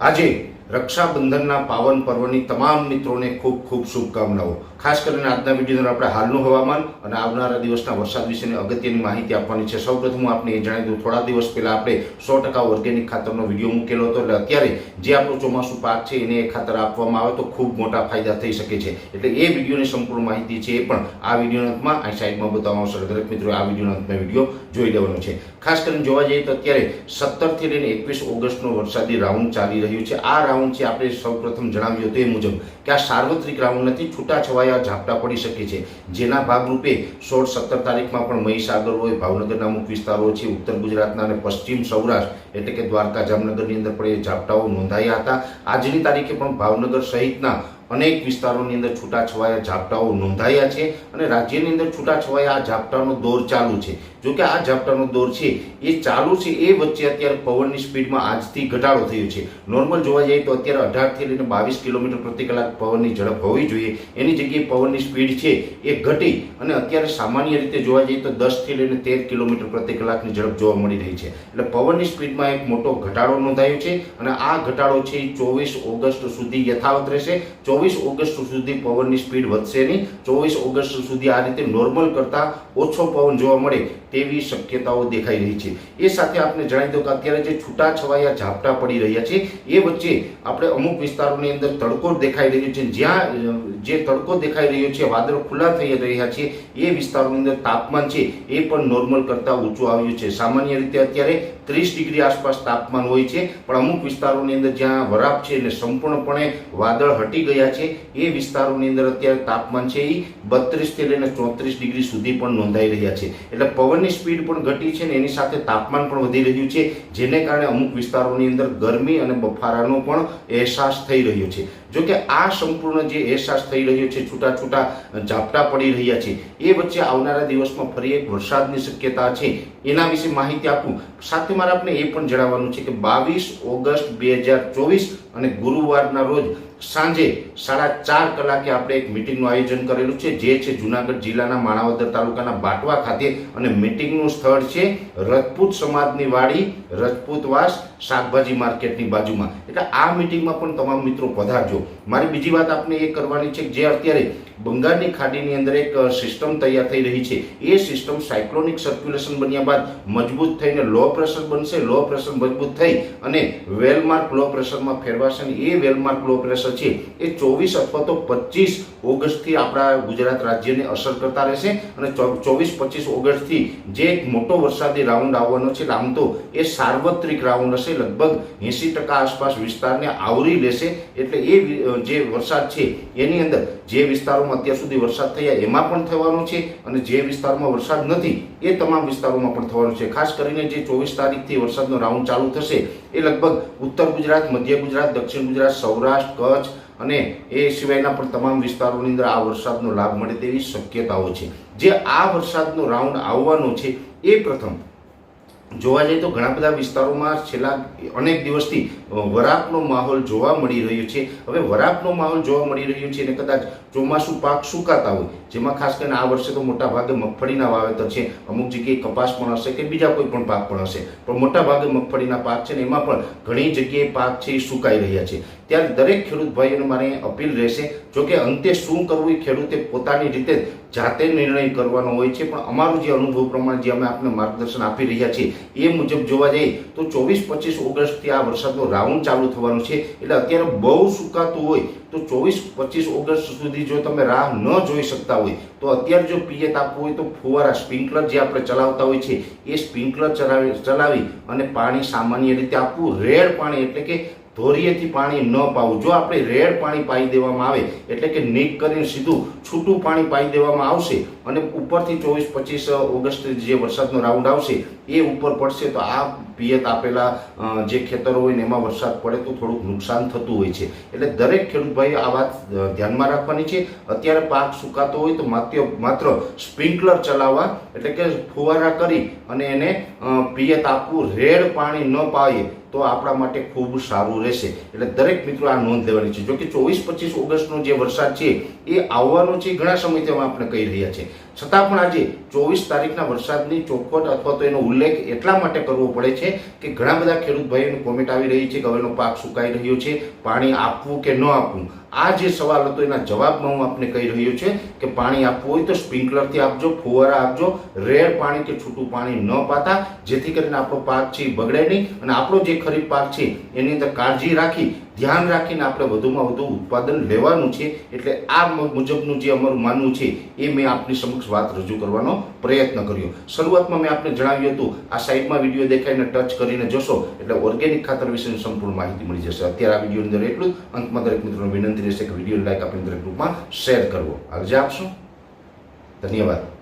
આજે રક્ષાબંધનના પાવન પર્વની તમામ મિત્રોને ખૂબ ખૂબ શુભકામનાઓ. ખાસ કરીને આજના વિડીયોની આપણે હાલનું હવામાન અને આવનારા દિવસના વરસાદ વિશેની અગત્યની માહિતી આપવાની છે. સૌપ્રથમ હું આપને એ જણાવી દઉં, થોડા દિવસ પહેલાં આપણે સો ટકા ઓર્ગેનિક ખાતરનો વીડિયો મૂકેલો હતો એટલે અત્યારે જે આપણો ચોમાસું પાક છે એને એ ખાતર આપવામાં આવે તો ખૂબ મોટા ફાયદા થઈ શકે છે. એટલે એ વિડીયોની સંપૂર્ણ માહિતી છે એ પણ આ વિડીયોના અંતમાં આ સાઈડમાં બતાવવામાં આવશે. દરેક મિત્રો આ વિડીયોના અંતમાં વીડિયો જોઈ લેવાનો છે. ખાસ કરીને જોવા જઈએ તો અત્યારે સત્તરથી લઈને એકવીસ ઓગસ્ટનો વરસાદી રાઉન્ડ ચાલી રહ્યું છે. આ રાઉન્ડ છે, આપણે સૌપ્રથમ જણાવ્યું હતું એ મુજબ કે આ સાર્વત્રિક રાઉન્ડ નથી, છૂટાછવાયા ઝાપટા પડી શકે છે. જેના ભાગરૂપે સોળ સત્તર તારીખમાં પણ મહીસાગર હોય, ભાવનગરના અમુક વિસ્તારો છે, ઉત્તર ગુજરાતના અને પશ્ચિમ સૌરાષ્ટ્ર એટલે કે દ્વારકા, જામનગરની અંદર પણ એ ઝાપટાઓ નોંધાયા હતા. આજની તારીખે પણ ભાવનગર સહિતના અનેક વિસ્તારોની અંદર છૂટાછવાયા ઝાપટાઓ નોંધાયા છે અને રાજ્યની અંદર છૂટાછવાયા આ ઝાપટાનો દોર ચાલુ છે. જો કે આ ઝાપટાનો દોર છે, એ ચાલુ છે, એ વચ્ચે અત્યારે પવનની સ્પીડમાં આજથી ઘટાડો થયો છે. નોર્મલ જોવા જઈએ તો અત્યારે અઢારથી લઈને બાવીસ કિલોમીટર પ્રતિ કલાક પવનની ઝડપ હોવી જોઈએ. એની જગ્યાએ પવનની સ્પીડ છે, એ ઘટી અને અત્યારે સામાન્ય રીતે જોવા જઈએ તો દસથી લઈને તેર કિલોમીટર પ્રતિ કલાકની ઝડપ જોવા મળી રહી છે. એટલે પવનની સ્પીડમાં એક મોટો ઘટાડો નોંધાયો છે અને આ ઘટાડો છે ચોવીસ ઓગસ્ટ સુધી યથાવત રહેશે. ચોવીસ ઓગસ્ટ સુધી પવનની સ્પીડ વધશે નહીં. ચોવીસ ઓગસ્ટ સુધી આ રીતે નોર્મલ કરતાં ઓછો પવન જોવા મળે તેવી શક્યતાઓ દેખાઈ રહી છે. એ સાથે આપણે જણાવી દઉં કે અત્યારે જે છૂટાછવાયા ઝાપટા પડી રહ્યા છે, એ વચ્ચે આપણે અમુક વિસ્તારોની અંદર તડકો દેખાઈ રહ્યો છે. જ્યાં જે તડકો દેખાઈ રહ્યો છે, વાદળો ખુલ્લા થઈ રહ્યા છે, એ વિસ્તારોની અંદર તાપમાન છે, એ પણ નોર્મલ કરતાં ઊંચું આવ્યું છે. સામાન્ય રીતે અત્યારે ત્રીસ ડિગ્રી આસપાસ તાપમાન હોય છે, પણ અમુક વિસ્તારોની અંદર જ્યાં વરાપ છે અને સંપૂર્ણપણે વાદળ હટી ગયા છે. એ વિસ્તારોની અંદર અત્યારે તાપમાન છે એ બત્રીસથી લઈને ચોત્રીસ ડિગ્રી સુધી પણ નોંધાઈ રહ્યા છે. એટલે પવનની સ્પીડ પણ ઘટી છે ને એની સાથે તાપમાન પણ વધી રહ્યું છે, જેને કારણે અમુક વિસ્તારોની અંદર ગરમી અને બફારાનો પણ અહેસાસ થઈ રહ્યો છે. જો કે આ સંપૂર્ણ જે અહેસાસ થઈ રહ્યો છે, છૂટા છૂટા ઝાપટા પડી રહ્યા છે, એ વચ્ચે આવનારા દિવસમાં ફરી એક વરસાદની શક્યતા છે. એના વિશે માહિતી આપું. સાથે મારે આપને એ પણ જણાવવાનું છે કે બાવીસ ઓગસ્ટ બે હજાર ચોવીસ અને ગુરુવારના રોજ સાંજે સાડા ચાર કલાકે આપણે એક મિટિંગનું આયોજન કરેલું છે, જે છે જુનાગઢ જિલ્લાના માણાવદર તાલુકાના બાટવા ખાતે અને મિટિંગનું સ્થળ છે રજપૂત સમાજની વાડી રજપૂતવાસ શાકભાજી માર્કેટની બાજુમાં. એટલે આ મિટિંગમાં પણ તમામ મિત્રો પધારજો. મારી બીજી વાત આપને એ કરવાની છે જે અત્યારે બંગાળની ખાડીની અંદર એક સિસ્ટમ તૈયાર થઈ રહી છે. એ સિસ્ટમ સાયક્લોનિક સર્ક્યુલેશન બન્યા બાદ મજબૂત થઈને લો પ્રેશર બનશે, લો પ્રેશર મજબૂત થઈ અને વેલમાર્ક લો પ્રેશરમાં ફેરવાશે અને એ વેલમાર્ક લો પ્રેશર છે એ ચોવીસ અથવા તો પચીસ ઓગસ્ટથી આપણા ગુજરાત રાજ્યને અસર કરતા રહેશે અને ચોવીસ, પચીસ ઓગસ્ટથી જે એક મોટો વરસાદી રાઉન્ડ આવવાનો છે આમ તો એ સાર્વત્રિક રાઉન્ડ હશે, લગભગ એંસી ટકા આસપાસ વિસ્તારને આવરી લેશે. એટલે એ જે વરસાદ છે, એની અંદર જે વિસ્તારોમાં અત્યાર સુધી વરસાદ થયા, એમાં પણ થવાનો છે અને જે વિસ્તારોમાં વરસાદ નથી, એ તમામ વિસ્તારોમાં પણ થવાનો છે. ખાસ કરીને જે ચોવીસ તારીખથી વરસાદનો રાઉન્ડ ચાલુ થશે, એ લગભગ ઉત્તર ગુજરાત, મધ્ય ગુજરાત, દક્ષિણ ગુજરાત, સૌરાષ્ટ્ર, કચ્છ અને એ સિવાયના પણ તમામ વિસ્તારોની અંદર આ વરસાદનો લાભ મળે તેવી શક્યતાઓ છે. જે આ વરસાદનો રાઉન્ડ આવવાનો છે, એ પ્રથમ. જોવા જઈએ તો ઘણા બધા વિસ્તારોમાં છેલ્લા અનેક દિવસથી વરાપનો માહોલ જોવા મળી રહ્યો છે. હવે વરાપનો માહોલ જોવા મળી રહ્યો છે અને કદાચ ચોમાસું પાક સુકાતા હોય, જેમાં ખાસ કરીને આ વર્ષે તો મોટા ભાગે મગફળીના વાવેતર છે. અમુક જગ્યાએ કપાસ પણ હશે કે બીજા કોઈ પણ પાક પણ હશે. પણ મોટા ભાગે મગફળીના પાક છે ને એમાં પણ ઘણી જગ્યાએ પાક છે એ સુકાઈ રહ્યા છે. ત્યારે દરેક ખેડૂત ભાઈઓને મારે અપીલ રહેશે જો કે અંતે શું કરવું એ ખેડૂતે પોતાની રીતે જાતે નિર્ણય કરવાનો હોય છે. પણ અમારું જે અનુભવ પ્રમાણે જે અમે આપને માર્ગદર્શન આપી રહ્યા છીએ એ મુજબ જોવા જઈએ તો ચોવીસ પચીસ ઓગસ્ટથી આ વરસાદનો રાઉન્ડ ચાલુ થવાનો છે. એટલે અત્યારે બહુ સુકાતું હોય તો ચોવીસ પચીસ ઓગસ્ટ સુધી જો તમે રાહ ન જોઈ શકતા હોય તો અત્યારે જો પિયત આપવું હોય તો ફુવારા, સ્પ્રિંકલર જે આપણે ચલાવતા હોય છે એ સ્પ્રિંકલર ચલાવી ચલાવી અને પાણી સામાન્ય રીતે આપવું, રેડ પાણી એટલે કે ધોરીએથી પાણી ન પાવું. જો આપણે રેડ પાણી પાઈ દેવામાં આવે, એટલે કે નીક કરીને સીધું છૂટું પાણી પાઈ દેવામાં આવશે અને ઉપરથી ચોવીસ, પચીસ ઓગસ્ટ જે વરસાદનો રાઉન્ડ આવશે, એ ઉપર પડશે, તો આ પિયત આપેલા જે ખેતરો હોય ને એમાં વરસાદ પડે તો થોડુંક નુકસાન થતું હોય છે. એટલે દરેક ખેડૂતભાઈએ આ વાત ધ્યાનમાં રાખવાની છે. અત્યારે પાક સુકાતો હોય તો માત્ર માત્ર સ્પ્રિંકલર ચલાવવા, એટલે કે ફુવારા કરી અને એને પિયત આપવું. રેડ પાણી ન પાઈએ તો આપણા માટે ખૂબ સારું રહેશે. એટલે દરેક મિત્રો આ નોંધ લેવાની છે. જો કે ચોવીસ, પચીસ ઓગસ્ટનો જે વરસાદ છે, એ આવવાનો છે ઘણા સમયથી અમે આપણે કહી રહ્યા છે. છતાં પણ આજે ચોવીસ તારીખના વરસાદની ચોખવટ અથવા તો એનો ઉલ્લેખ એટલા માટે કરવો પડે છે કે ઘણા બધા ખેડૂત ભાઈઓની કોમેન્ટ આવી રહી છે કે હવેનો પાક સુકાઈ રહ્યો છે, પાણી આપવું કે ન આપવું. આ જે સવાલ હતો એના જવાબમાં હું આપને કહી રહ્યો છે કે પાણી આપવું હોય તો સ્પ્રિંકલરથી આપજો, ફુવારા આપજો, રેડ પાણી કે છૂટું પાણી ન પાતા, જેથી કરીને આપણો પાક છે બગડે નહીં. અને આપણો જે ખરીફ પાક છે, એની અંદર કાળજી રાખી ધ્યાન રાખીને આપણે વધુમાં વધુ ઉત્પાદન લેવાનું છે, એટલે આ મુજબનું જે અમારું માનવું છે, એ મેં આપની સમક્ષ વાત રજૂ કરવાનો પ્રયત્ન કર્યો. શરૂઆતમાં મેં આપને જણાવ્યું હતું, આ સાઈડમાં વીડિયો દેખાઈને ટચ કરીને જોશો, એટલે ઓર્ગેનિક ખાતર વિશેની સંપૂર્ણ માહિતી મળી જશે. અત્યારે આ વિડીયોની અંદર એટલું જ. અંતમાં દરેક મિત્રોને વિનંતી રહેશે કે વીડિયો લાઈક આપીને દરેક ગ્રુપમાં શેર કરવો. આજે આપશો? ધન્યવાદ.